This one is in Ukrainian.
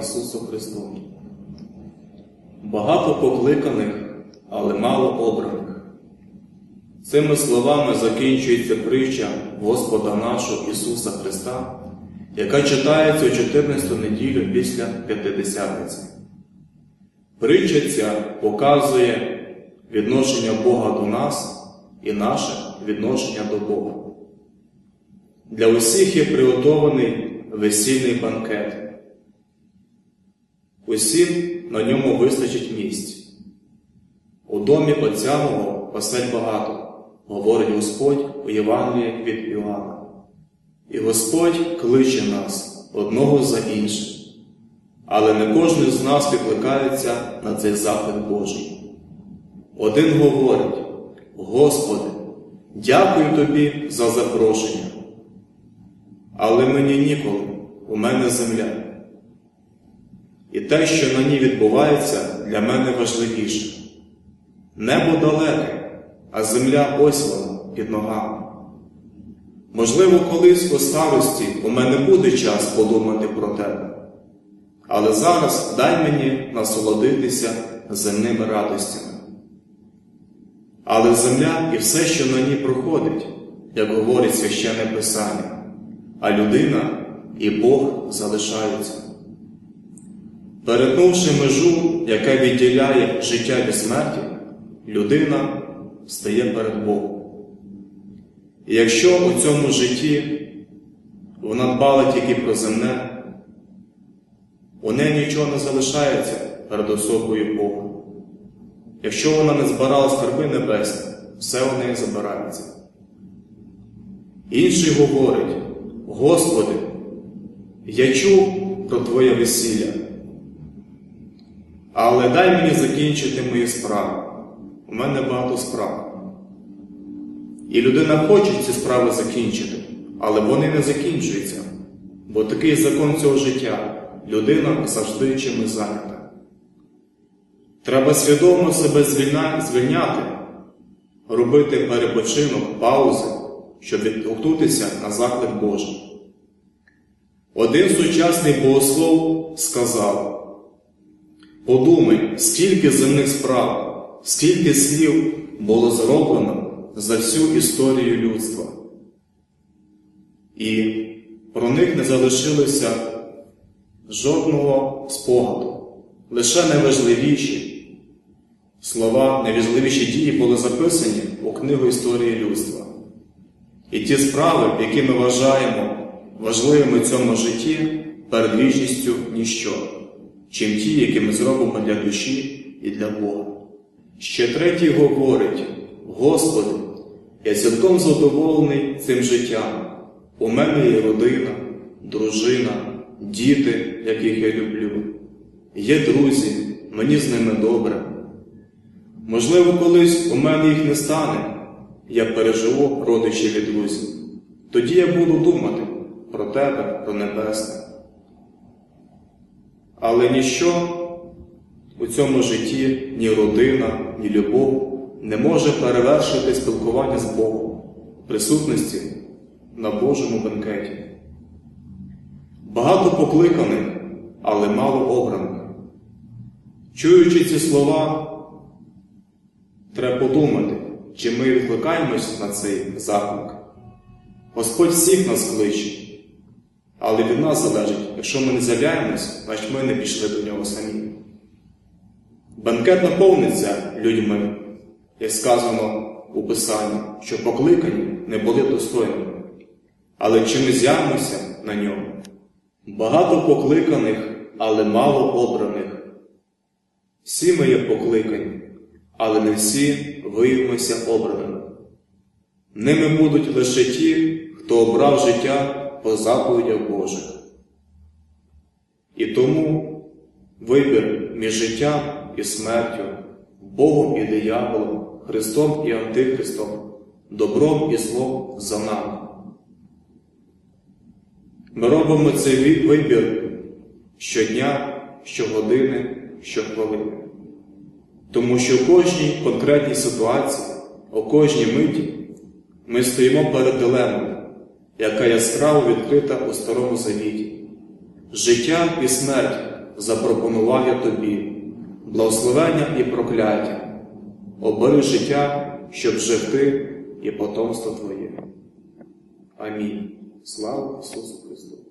Ісусу Христу! Багато покликаних, але мало обраних. Цими словами закінчується притча Господа нашого Ісуса Христа, яка читається у 14 неділю після П'ятидесятниці. Притча ця показує відношення Бога до нас і наше відношення до Бога. Для усіх є приготований весільний банкет. Усім на ньому вистачить місць. У домі Отця мого осель багато, говорить Господь у Євангелії від Іоанна. І Господь кличе нас одного за іншим. Але не кожен з нас відкликається на цей заклик Божий. Один говорить: Господи, дякую Тобі за запрошення. Але мені ніколи, у мене земля. І те, що на ній відбувається, для мене важливіше. Небо далеке, а земля ось вона під ногами. Можливо, колись у старості у мене буде час подумати про тебе, але зараз дай мені насолодитися земними радостями. Але земля і все, що на ній проходить, як говорить священне Писання, а людина і Бог залишаються. Перетнувши межу, яка відділяє життя від смерті, людина стає перед Богом. І якщо у цьому житті вона дбала тільки про земне, у неї нічого не залишається перед особою Бога. Якщо вона не збирала скарби небесні, все у неї забирається. Інший говорить, Господи, я чув про Твоє весілля. Але дай мені закінчити мої справи. У мене багато справ. І людина хоче ці справи закінчити, але вони не закінчуються. Бо такий закон цього життя людина завжди чимось зайнята. Треба свідомо себе звільняти, робити перепочинок, паузи, щоб відгукнутися на заклик Божий. Один сучасний богослов сказав. Подумай, скільки земних справ, скільки слів було зроблено за всю історію людства. І про них не залишилося жодного спогаду, лише найважливіші слова, найважливіші дії були записані у книгу історії людства. І ті справи, які ми вважаємо важливими в цьому житті, перед вічністю ніщо чим ті, які ми зробимо для душі і для Бога. Ще третій говорить: Господи, я цілком задоволений цим життям. У мене є родина, дружина, діти, яких я люблю. Є друзі, мені з ними добре. Можливо, колись у мене їх не стане, я переживу родичів і друзів. Тоді я буду думати про тебе, про небесне. Але ніщо у цьому житті, ні родина, ні любов не може перевершити спілкування з Богом, присутності на Божому бенкеті. Багато покликаних, але мало обраних. Чуючи ці слова, треба подумати, чи ми відкликаємось на цей заклик. Господь всіх нас кличе. Але від нас залежить, якщо ми не з'являємось, значить ми не пішли до нього самі. Банкет наповниться людьми, як сказано у Писанні, що покликані не були достойними. Але чи ми з'явимося на ньому? Багато покликаних, але мало обраних. Всі ми є покликані, але не всі виявимося обраними. Ними будуть лише ті, хто обрав життя по заповідях Божих. І тому вибір між життям і смертю, Богом і дияволом, Христом і Антихристом, добром і злом за нами. Ми робимо цей вибір щодня, щогодини, щохвилини. Тому що в кожній конкретній ситуації, у кожній миті ми стоїмо перед дилемою яка яскраво відкрита у Старому Завіті. Життя і смерть запропонував я тобі, благословення і прокляття. Обери життя, щоб жив ти і потомство твоє. Амінь. Слава Ісусу Христу!